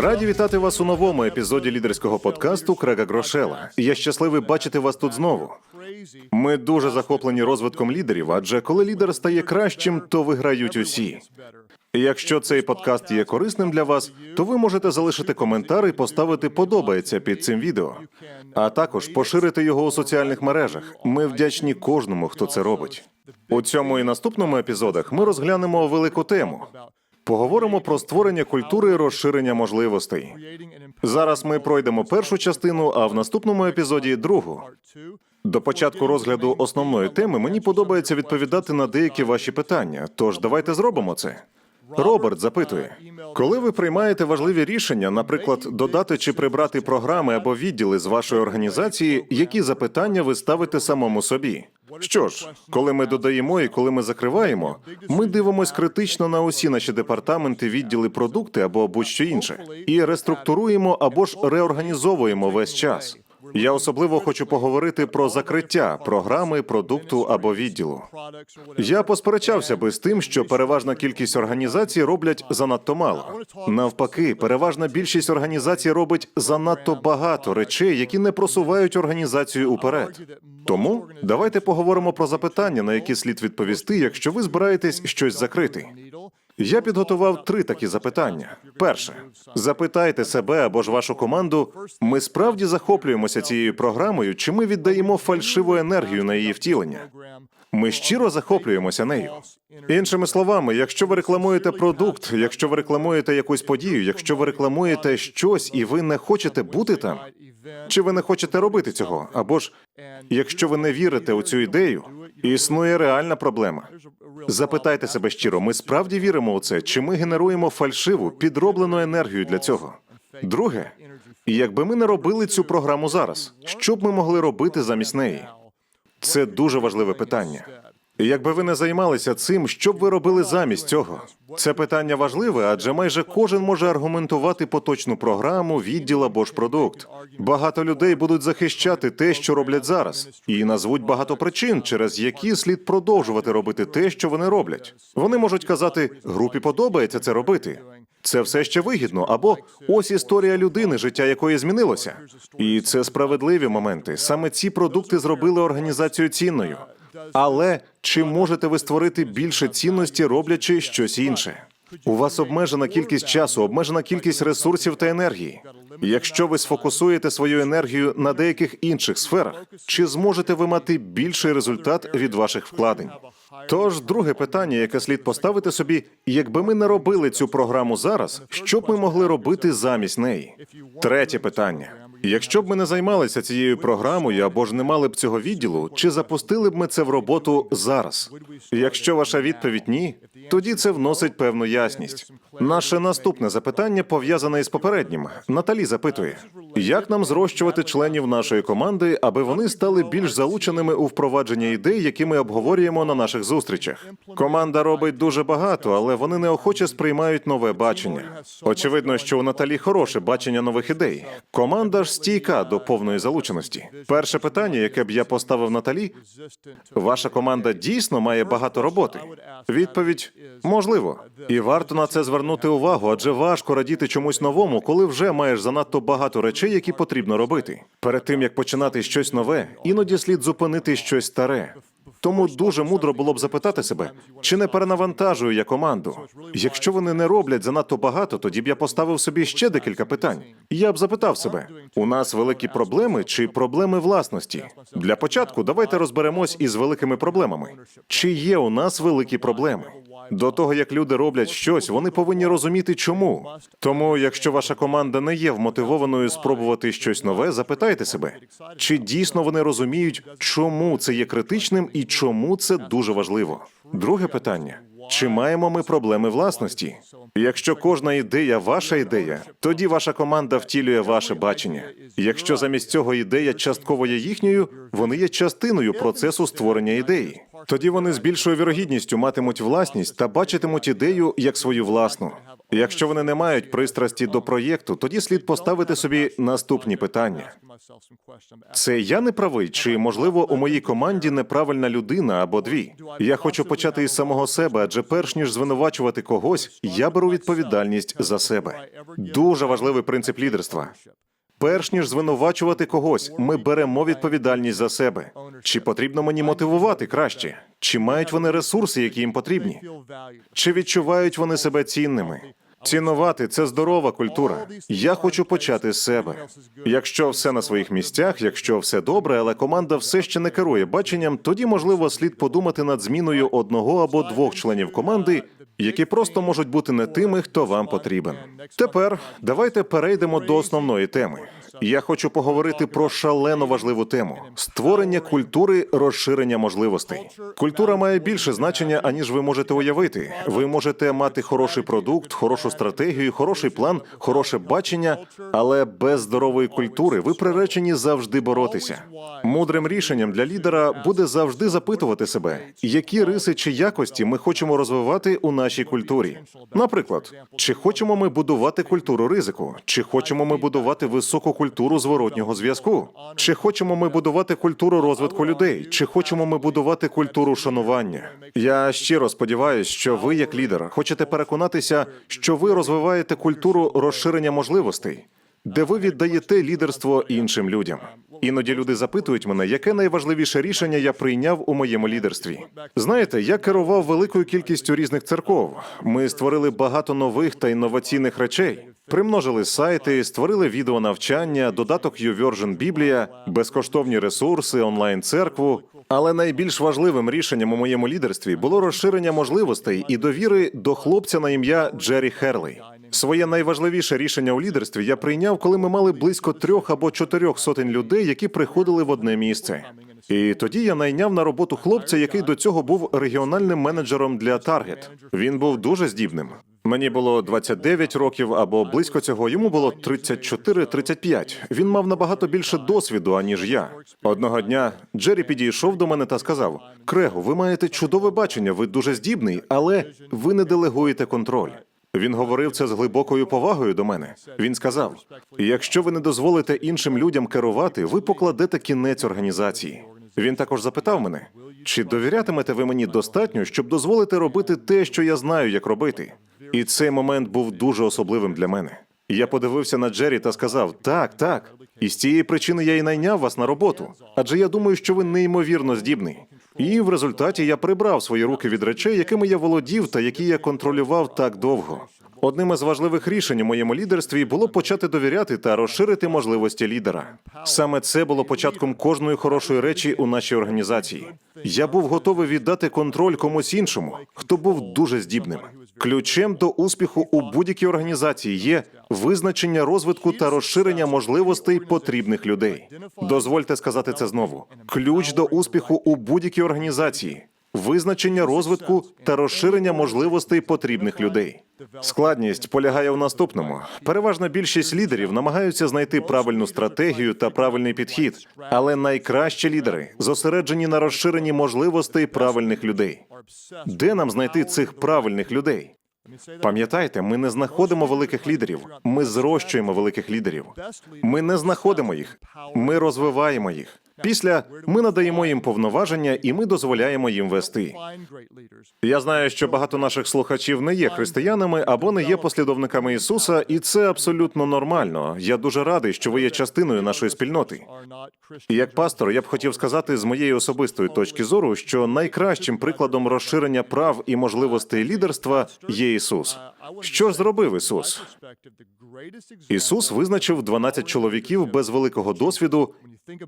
Раді вітати вас у новому епізоді лідерського подкасту Крега Грошела. Я щасливий бачити вас тут знову. Ми дуже захоплені розвитком лідерів, адже коли лідер стає кращим, то виграють усі. Якщо цей подкаст є корисним для вас, то ви можете залишити коментар і поставити подобається під цим відео, а також поширити його у соціальних мережах. Ми вдячні кожному, хто це робить. У цьому і наступному епізодах ми розглянемо велику тему. Поговоримо про створення культури розширення можливостей. Зараз ми пройдемо першу частину, а в наступному епізоді другу. До початку розгляду основної теми мені подобається відповідати на деякі ваші питання. Тож давайте зробимо це. Роберт запитує, коли ви приймаєте важливі рішення, наприклад, додати чи прибрати програми або відділи з вашої організації, які запитання ви ставите самому собі? Що ж, коли ми додаємо і коли ми закриваємо, ми дивимось критично на усі наші департаменти, відділи, продукти або будь-що інше, і реструктуруємо або ж реорганізовуємо весь час. Я особливо хочу поговорити про закриття програми, продукту або відділу. Я посперечався би з тим, що переважна кількість організацій роблять занадто мало. Навпаки, переважна більшість організацій робить занадто багато речей, які не просувають організацію уперед. Тому давайте поговоримо про запитання, на які слід відповісти, якщо ви збираєтесь щось закрити. Я підготував три такі запитання. Перше, запитайте себе або ж вашу команду: ми справді захоплюємося цією програмою, чи ми віддаємо фальшиву енергію на її втілення? Ми щиро захоплюємося нею. Іншими словами, якщо ви рекламуєте продукт, якщо ви рекламуєте якусь подію, якщо ви рекламуєте щось і ви не хочете бути там, чи ви не хочете робити цього? Або ж якщо ви не вірите у цю ідею, існує реальна проблема. Запитайте себе щиро, ми справді віримо у це, чи ми генеруємо фальшиву, підроблену енергію для цього? Друге, якби ми не робили цю програму зараз, що б ми могли робити замість неї? Це дуже важливе питання. Якби ви не займалися цим, що б ви робили замість цього? Це питання важливе, адже майже кожен може аргументувати поточну програму, відділ або ж продукт. Багато людей будуть захищати те, що роблять зараз, і назвуть багато причин, через які слід продовжувати робити те, що вони роблять. Вони можуть казати, групі подобається це робити. Це все ще вигідно, або ось історія людини, життя якої змінилося. І це справедливі моменти. Саме ці продукти зробили організацію цінною. Але чи можете ви створити більше цінності, роблячи щось інше? У вас обмежена кількість часу, обмежена кількість ресурсів та енергії. Якщо ви сфокусуєте свою енергію на деяких інших сферах, чи зможете ви мати більший результат від ваших вкладень? Тож, друге питання, яке слід поставити собі, якби ми не робили цю програму зараз, що б ми могли робити замість неї? Третє питання. Якщо б ми не займалися цією програмою або ж не мали б цього відділу, чи запустили б ми це в роботу зараз? Якщо ваша відповідь ні, тоді це вносить певну ясність. Наше наступне запитання пов'язане із попереднім. Наталі запитує: як нам зрощувати членів нашої команди, аби вони стали більш залученими у впровадження ідей, які ми обговорюємо на наших зустрічах? Команда робить дуже багато, але вони неохоче сприймають нове бачення. Очевидно, що у Наталі хороше бачення нових ідей. Команда ж стійка до повної залученості. Перше питання, яке б я поставив Наталі, ваша команда дійсно має багато роботи. Відповідь можливо, і варто на це звернути увагу, адже важко радіти чомусь новому, коли вже маєш занадто багато речей, які потрібно робити. Перед тим як починати щось нове, іноді слід зупинити щось старе. Тому дуже мудро було б запитати себе, чи не перенавантажую я команду. Якщо вони не роблять занадто багато, тоді б я поставив собі ще декілька питань. Я б запитав себе: у нас великі проблеми чи проблеми власності? Для початку давайте розберемось із великими проблемами. Чи є у нас великі проблеми? До того як люди роблять щось, вони повинні розуміти, чому. Тому, якщо ваша команда не є вмотивованою спробувати щось нове, запитайте себе, чи дійсно вони розуміють, чому це є критичним і чому це дуже важливо. Друге питання. Чи маємо ми проблеми власності? Якщо кожна ідея ваша ідея, тоді ваша команда втілює ваше бачення. Якщо замість цього ідея частково є їхньою, вони є частиною процесу створення ідеї. Тоді вони з більшою вірогідністю матимуть власність та бачитимуть ідею як свою власну. Якщо вони не мають пристрасті до проєкту, тоді слід поставити собі наступні питання: це я не правий, чи можливо у моїй команді неправильна людина або дві? Я хочу почати із самого себе, адже перш ніж звинувачувати когось, я беру відповідальність за себе. Дуже важливий принцип лідерства. Перш ніж звинувачувати когось, ми беремо відповідальність за себе. Чи потрібно мені мотивувати краще? Чи мають вони ресурси, які їм потрібні? Чи відчувають вони себе цінними? Цінувати це здорова культура. Я хочу почати з себе. Якщо все на своїх місцях, якщо все добре, але команда все ще не керує баченням, тоді можливо слід подумати над зміною одного або двох членів команди, які просто можуть бути не тими, хто вам потрібен. Тепер давайте перейдемо до основної теми. Я хочу поговорити про шалено важливу тему створення культури розширення можливостей. Культура має більше значення, аніж ви можете уявити. Ви можете мати хороший продукт, хорошу стратегію, хороший план, хороше бачення, але без здорової культури ви приречені завжди боротися. Мудрим рішенням для лідера буде завжди запитувати себе, які риси чи якості ми хочемо розвивати у нашій культурі. Наприклад, чи хочемо ми будувати культуру ризику, чи хочемо ми будувати високу культуру зворотнього зв'язку, чи хочемо ми будувати культуру розвитку людей, чи хочемо ми будувати культуру шанування. Я щиро сподіваюся, що ви, як лідер, хочете переконатися, що ви розвиваєте культуру розширення можливостей. Де ви віддаєте лідерство іншим людям? Іноді люди запитують мене, яке найважливіше рішення я прийняв у моєму лідерстві. Знаєте, я керував великою кількістю різних церков. Ми створили багато нових та інноваційних речей. Примножили сайти, створили відеонавчання, додаток YouVersion Біблія, безкоштовні ресурси, онлайн церкву. Але найбільш важливим рішенням у моєму лідерстві було розширення можливостей і довіри до хлопця на ім'я Джері Херлей. Своє найважливіше рішення у лідерстві я прийняв, коли ми мали близько трьох або чотирьох сотень людей, які приходили в одне місце. І тоді я найняв на роботу хлопця, який до цього був регіональним менеджером для Target. Він був дуже здібним. Мені було 29 років або близько цього. Йому було 34-35. Він мав набагато більше досвіду аніж я. Одного дня Джері підійшов до мене та сказав: Крего, ви маєте чудове бачення, ви дуже здібний, але ви не делегуєте контроль. Він говорив це з глибокою повагою до мене. Він сказав: якщо ви не дозволите іншим людям керувати, ви покладете кінець організації. Він також запитав мене, чи довірятимете ви мені достатньо, щоб дозволити робити те, що я знаю, як робити. І цей момент був дуже особливим для мене. Я подивився на Джері та сказав: так, так. І з цієї причини я і найняв вас на роботу. Адже я думаю, що ви неймовірно здібний. І в результаті я прибрав свої руки від речей, якими я володів та які я контролював так довго. Одним із важливих рішень у моєму лідерстві було почати довіряти та розширити можливості лідера. Саме це було початком кожної хорошої речі у нашій організації. Я був готовий віддати контроль комусь іншому, хто був дуже здібним. Ключем до успіху у будь-якій організації є визначення розвитку та розширення можливостей потрібних людей. Дозвольте сказати це знову: ключ до успіху у будь-якій організації визначення розвитку та розширення можливостей потрібних людей. Складність полягає у наступному: переважна більшість лідерів намагаються знайти правильну стратегію та правильний підхід, але найкращі лідери зосереджені на розширенні можливостей правильних людей. Де нам знайти цих правильних людей? Пам'ятайте, ми не знаходимо великих лідерів. Ми зрощуємо великих лідерів. Ми не знаходимо їх. Ми розвиваємо їх. Після ми надаємо їм повноваження і ми дозволяємо їм вести. Я знаю, що багато наших слухачів не є християнами або не є послідовниками Ісуса, і це абсолютно нормально. Я дуже радий, що ви є частиною нашої спільноти. І як пастор, я б хотів сказати з моєї особистої точки зору, що найкращим прикладом розширення прав і можливостей лідерства є Ісус. Що зробив Ісус? Ісус визначив 12 чоловіків без великого досвіду,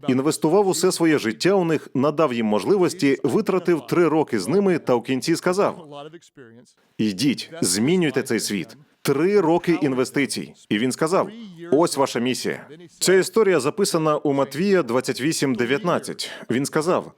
інвестував усе своє життя у них, надав їм можливості, витратив три роки з ними та в кінці сказав: Йдіть, змінюйте цей світ. Три роки інвестицій. І він сказав: ось ваша місія. Ця історія записана у Матвія 28.19. Він сказав: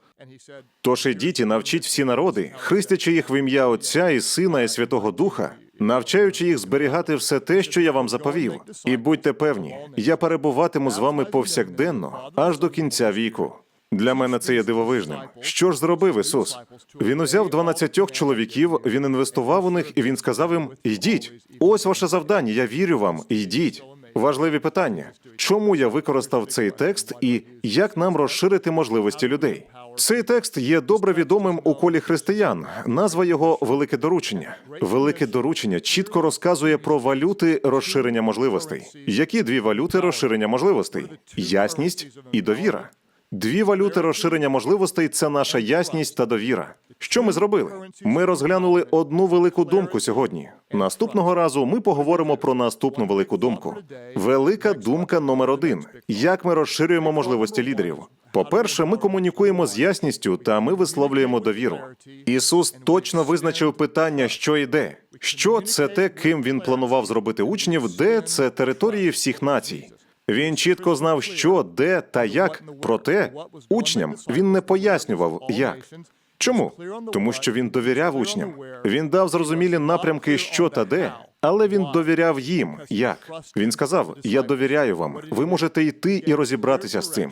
Тож ідіть і навчіть всі народи, хрестячи їх в ім'я Отця і Сина і Святого Духа, навчаючи їх зберігати все те, що я вам заповів. І будьте певні, я перебуватиму з вами повсякденно аж до кінця віку. Для мене це є дивовижним. Що ж зробив Ісус? Він узяв 12 чоловіків, він інвестував у них, і він сказав їм: йдіть, ось ваше завдання. Я вірю вам. Йдіть. Важливі питання. Чому я використав цей текст і як нам розширити можливості людей? Цей текст є добре відомим у колі християн. Назва його велике доручення. Велике доручення чітко розказує про валюти розширення можливостей. Які дві валюти розширення можливостей? Ясність і довіра. Дві валюти розширення можливостей це наша ясність та довіра. Що ми зробили? Ми розглянули одну велику думку сьогодні. Наступного разу ми поговоримо про наступну велику думку. Велика думка номер один: як ми розширюємо можливості лідерів. По-перше, ми комунікуємо з ясністю та ми висловлюємо довіру. Ісус точно визначив питання, що йде. Що це те, ким він планував зробити учнів, де це території всіх націй. Він чітко знав, що, де та як. Проте учням він не пояснював, як. Чому? Тому що він довіряв учням. Він дав зрозумілі напрямки, що та де, але він довіряв їм. Як він сказав: Я довіряю вам. Ви можете йти і розібратися з цим.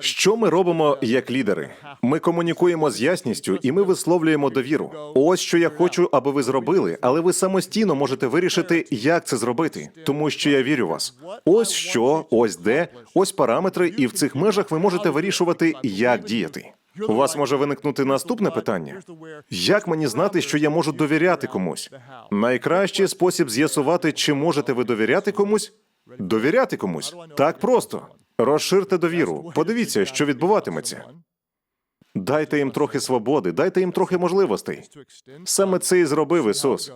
Що ми робимо як лідери? Ми комунікуємо з ясністю і ми висловлюємо довіру. Ось що я хочу, аби ви зробили, але ви самостійно можете вирішити, як це зробити, тому що я вірю в вас. Ось що, ось де, ось параметри, і в цих межах ви можете вирішувати, як діяти. У вас може виникнути наступне питання: як мені знати, що я можу довіряти комусь? Найкращий спосіб з'ясувати, чи можете ви довіряти комусь? Довіряти комусь так просто. Розширте довіру. Подивіться, що відбуватиметься. Дайте їм трохи свободи, дайте їм трохи можливостей. Саме це і зробив Ісус.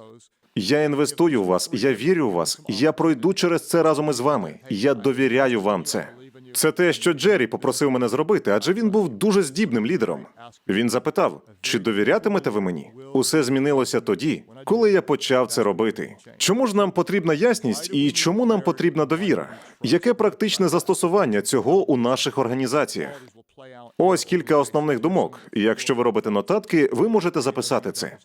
Я інвестую в вас, я вірю в вас, я пройду через це разом із вами. Я довіряю вам це. Це те, що Джері попросив мене зробити, адже він був дуже здібним лідером. Він запитав: чи довірятимете ви мені? Усе змінилося тоді, коли я почав це робити. Чому ж нам потрібна ясність і чому нам потрібна довіра? Яке практичне застосування цього у наших організаціях? Ось кілька основних думок. Якщо ви робите нотатки, ви можете записати це.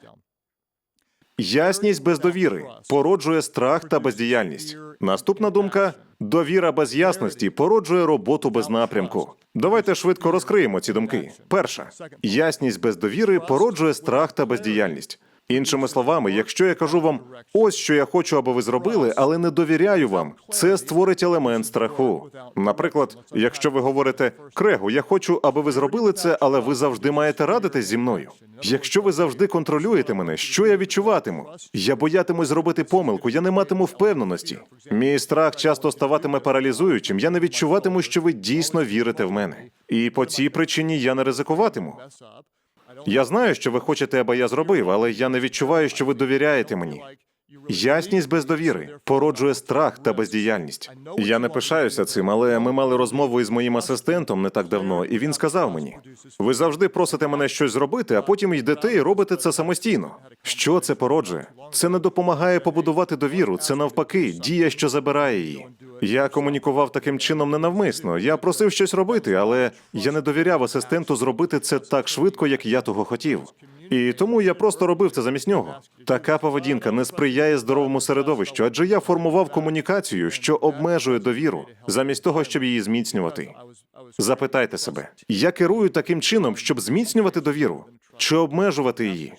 Ясність без довіри породжує страх та бездіяльність. Наступна думка: довіра без ясності породжує роботу без напрямку. Давайте швидко розкриємо ці думки. Перша ясність без довіри породжує страх та бездіяльність. Іншими словами, якщо я кажу вам, ось що я хочу, аби ви зробили, але не довіряю вам, це створить елемент страху. Наприклад, якщо ви говорите Крегу, я хочу, аби ви зробили це, але ви завжди маєте радитись зі мною. Якщо ви завжди контролюєте мене, що я відчуватиму? Я боятимусь зробити помилку, я не матиму впевненості. Мій страх часто ставатиме паралізуючим. Я не відчуватиму, що ви дійсно вірите в мене. І по цій причині я не ризикуватиму. Я знаю, що ви хочете, аби я зробив, але я не відчуваю, що ви довіряєте мені. Ясність без довіри породжує страх та бездіяльність. Я не пишаюся цим, але ми мали розмову із моїм асистентом не так давно, і він сказав мені: ви завжди просите мене щось зробити, а потім йдете і робите це самостійно. Що це породжує? Це не допомагає побудувати довіру. Це навпаки, дія, що забирає її. Я комунікував таким чином ненавмисно. Я просив щось робити, але я не довіряв асистенту зробити це так швидко, як я того хотів. І тому я просто робив це замість нього. Така поведінка не сприяє здоровому середовищу, адже я формував комунікацію, що обмежує довіру, замість того, щоб її зміцнювати. Запитайте себе, я керую таким чином, щоб зміцнювати довіру чи обмежувати її.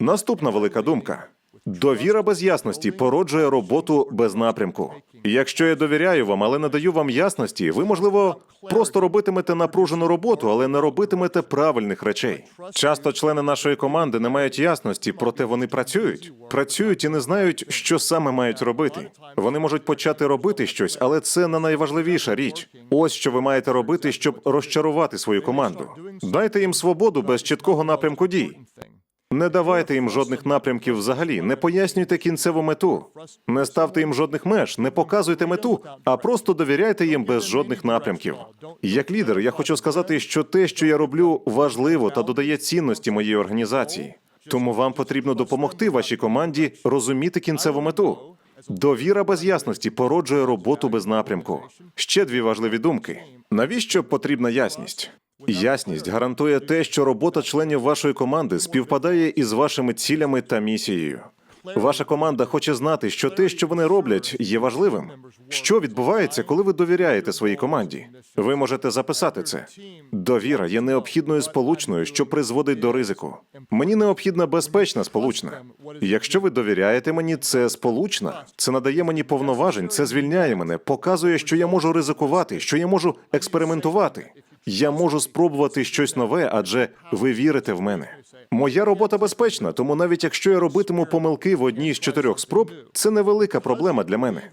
Наступна велика думка. Довіра без ясності породжує роботу без напрямку. Якщо я довіряю вам, але не даю вам ясності, ви, можливо, просто робитимете напружену роботу, але не робитимете правильних речей. Часто члени нашої команди не мають ясності, проте вони працюють, працюють і не знають, що саме мають робити. Вони можуть почати робити щось, але це не найважливіша річ. Ось що ви маєте робити, щоб розчарувати свою команду. Дайте їм свободу без чіткого напрямку дій. Не давайте їм жодних напрямків взагалі, не пояснюйте кінцеву мету, не ставте їм жодних меж, не показуйте мету, а просто довіряйте їм без жодних напрямків. Як лідер, я хочу сказати, що те, що я роблю, важливо та додає цінності моїй організації. Тому вам потрібно допомогти вашій команді розуміти кінцеву мету. Довіра без ясності породжує роботу без напрямку. Ще дві важливі думки: навіщо потрібна ясність? Ясність гарантує те, що робота членів вашої команди співпадає із вашими цілями та місією. Ваша команда хоче знати, що те, що вони роблять, є важливим. Що відбувається, коли ви довіряєте своїй команді? Ви можете записати це. Довіра є необхідною сполучною, що призводить до ризику. Мені необхідна безпечна сполучна. Якщо ви довіряєте мені, це сполучна. Це надає мені повноважень, це звільняє мене, показує, що я можу ризикувати, що я можу експериментувати. Я можу спробувати щось нове, адже ви вірите в мене. Моя робота безпечна, тому навіть якщо я робитиму помилки в одній з чотирьох спроб, це невелика проблема для мене.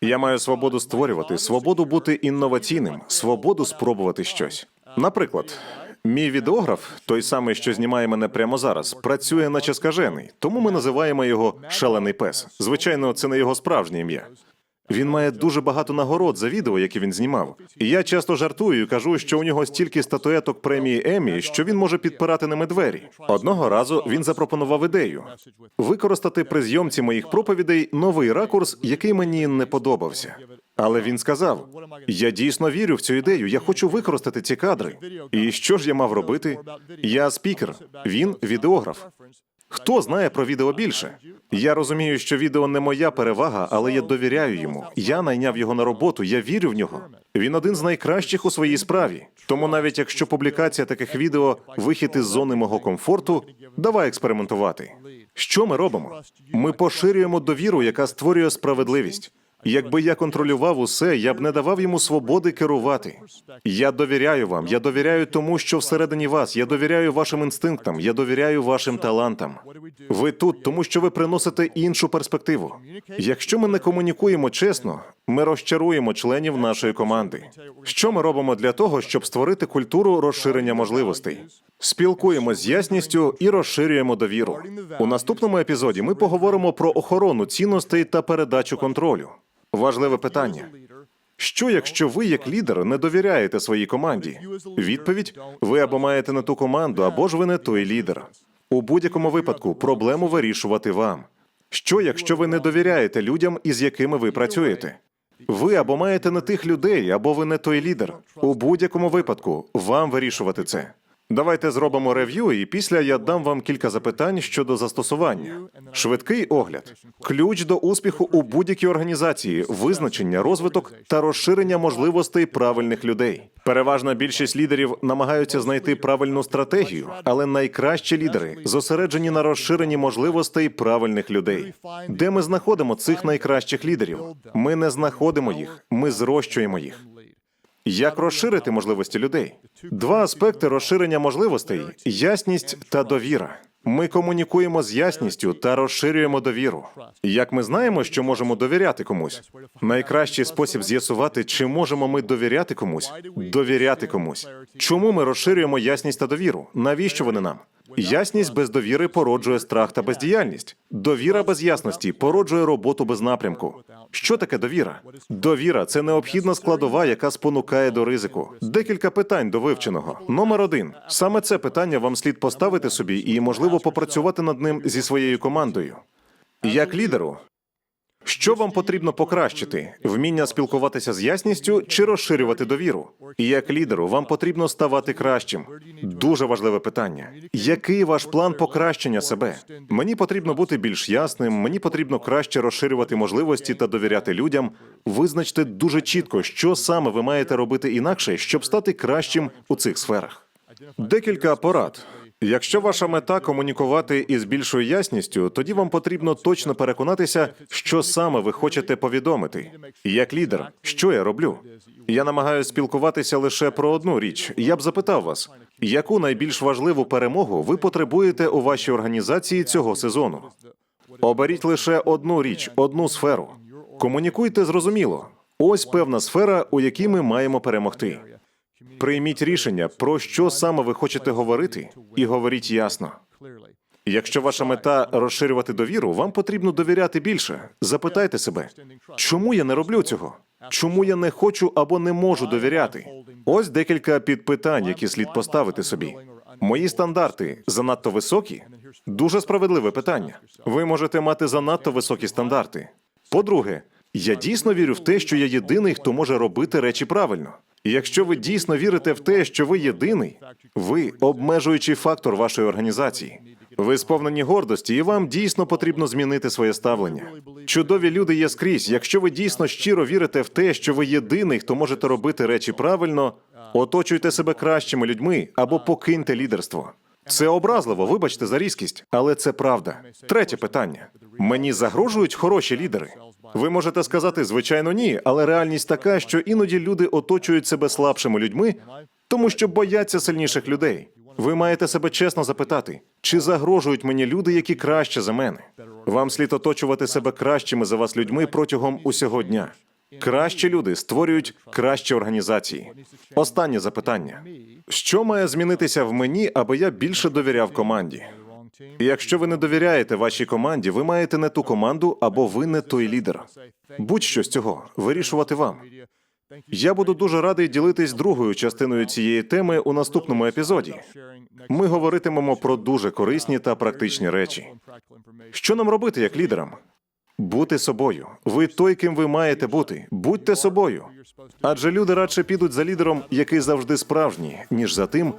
Я маю свободу створювати, свободу бути інноваційним, свободу спробувати щось. Наприклад, мій відеограф, той самий, що знімає мене прямо зараз, працює наче скажений, тому ми називаємо його шалений пес. Звичайно, це не його справжнє ім'я. Він має дуже багато нагород за відео, які він знімав. І я часто жартую і кажу, що у нього стільки статуеток премії Еммі, що він може підпирати ними двері. Одного разу він запропонував ідею використати при зйомці моїх проповідей новий ракурс, який мені не подобався. Але він сказав: я дійсно вірю в цю ідею. Я хочу використати ці кадри. І що ж я мав робити? Я спікер, він відеограф. Хто знає про відео більше? Я розумію, що відео не моя перевага, але я довіряю йому. Я найняв його на роботу, я вірю в нього. Він один з найкращих у своїй справі. Тому навіть якщо публікація таких відео вихід із зони мого комфорту, давай експериментувати. Що ми робимо? Ми поширюємо довіру, яка створює справедливість. Якби я контролював усе, я б не давав йому свободи керувати. Я довіряю вам. Я довіряю тому, що всередині вас. Я довіряю вашим інстинктам. Я довіряю вашим талантам. Ви тут, тому що ви приносите іншу перспективу. Якщо ми не комунікуємо чесно, ми розчаруємо членів нашої команди. Що ми робимо для того, щоб створити культуру розширення можливостей? Спілкуємо з ясністю і розширюємо довіру. У наступному епізоді ми поговоримо про охорону цінностей та передачу контролю. Важливе питання. Що, якщо ви, як лідер, не довіряєте своїй команді? Відповідь: ви або маєте не ту команду, або ж ви не той лідер. У будь-якому випадку проблему вирішувати вам. Що, якщо ви не довіряєте людям, із якими ви працюєте? Ви або маєте не тих людей, або ви не той лідер. У будь-якому випадку вам вирішувати це. Давайте зробимо рев'ю, і після я дам вам кілька запитань щодо застосування. Швидкий огляд, ключ до успіху у будь-якій організації, визначення, розвиток та розширення можливостей правильних людей. Переважна більшість лідерів намагаються знайти правильну стратегію, але найкращі лідери зосереджені на розширенні можливостей правильних людей. Де ми знаходимо цих найкращих лідерів? Ми не знаходимо їх, ми зрощуємо їх. Як розширити можливості людей? Два аспекти розширення можливостей: ясність та довіра. Ми комунікуємо з ясністю та розширюємо довіру. Як ми знаємо, що можемо довіряти комусь? Найкращий спосіб з'ясувати, чи можемо ми довіряти комусь, довіряти комусь. Чому ми розширюємо ясність та довіру? Навіщо вони нам? Ясність без довіри породжує страх та бездіяльність. Довіра без ясності породжує роботу без напрямку. Що таке довіра? Довіра це необхідна складова, яка спонукає до ризику. Декілька питань до вивченого. Номер один. Саме це питання вам слід поставити собі і, можливо, попрацювати над ним зі своєю командою. Як лідеру, що вам потрібно покращити? Вміння спілкуватися з ясністю чи розширювати довіру? І як лідеру, вам потрібно ставати кращим. Дуже важливе питання. Який ваш план покращення себе? Мені потрібно бути більш ясним, мені потрібно краще розширювати можливості та довіряти людям. Визначте дуже чітко, що саме ви маєте робити інакше, щоб стати кращим у цих сферах. Декілька порад. Якщо ваша мета комунікувати із більшою ясністю, тоді вам потрібно точно переконатися, що саме ви хочете повідомити. Як лідер, що я роблю? Я намагаюся спілкуватися лише про одну річ. Я б запитав вас, яку найбільш важливу перемогу ви потребуєте у вашій організації цього сезону? Оберіть лише одну річ, одну сферу. Комунікуйте зрозуміло. Ось певна сфера, у якій ми маємо перемогти. Прийміть рішення, про що саме ви хочете говорити, і говоріть ясно. Якщо ваша мета розширювати довіру, вам потрібно довіряти більше. Запитайте себе, чому я не роблю цього? Чому я не хочу або не можу довіряти? Ось декілька підпитань, які слід поставити собі. Мої стандарти занадто високі? Дуже справедливе питання. Ви можете мати занадто високі стандарти. По-друге, я дійсно вірю в те, що я єдиний, хто може робити речі правильно. І Якщо ви дійсно вірите в те, що ви єдиний, ви обмежуючий фактор вашої організації. Ви сповнені гордості, і вам дійсно потрібно змінити своє ставлення. Чудові люди є скрізь. Якщо ви дійсно щиро вірите в те, що ви єдиний, хто можете робити речі правильно, оточуйте себе кращими людьми або покиньте лідерство. Це образливо, вибачте за різкість, але це правда. Третє питання: мені загрожують хороші лідери. Ви можете сказати, звичайно, ні, але реальність така, що іноді люди оточують себе слабшими людьми, тому що бояться сильніших людей. Ви маєте себе чесно запитати, чи загрожують мені люди, які краще за мене? Вам слід оточувати себе кращими за вас людьми протягом усього дня. Кращі люди створюють кращі організації. Останнє запитання: що має змінитися в мені, аби я більше довіряв команді? Якщо ви не довіряєте вашій команді, ви маєте не ту команду або ви не той лідер. Будь-що з цього вирішувати вам. Я буду дуже радий ділитись другою частиною цієї теми у наступному епізоді. Ми говоритимемо про дуже корисні та практичні речі. Що нам робити як лідерам? Бути собою. Ви той, ким ви маєте бути. Будьте собою. Адже люди радше підуть за лідером, який завжди справжній, ніж за тим,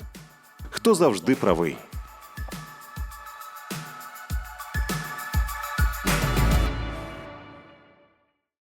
хто завжди правий.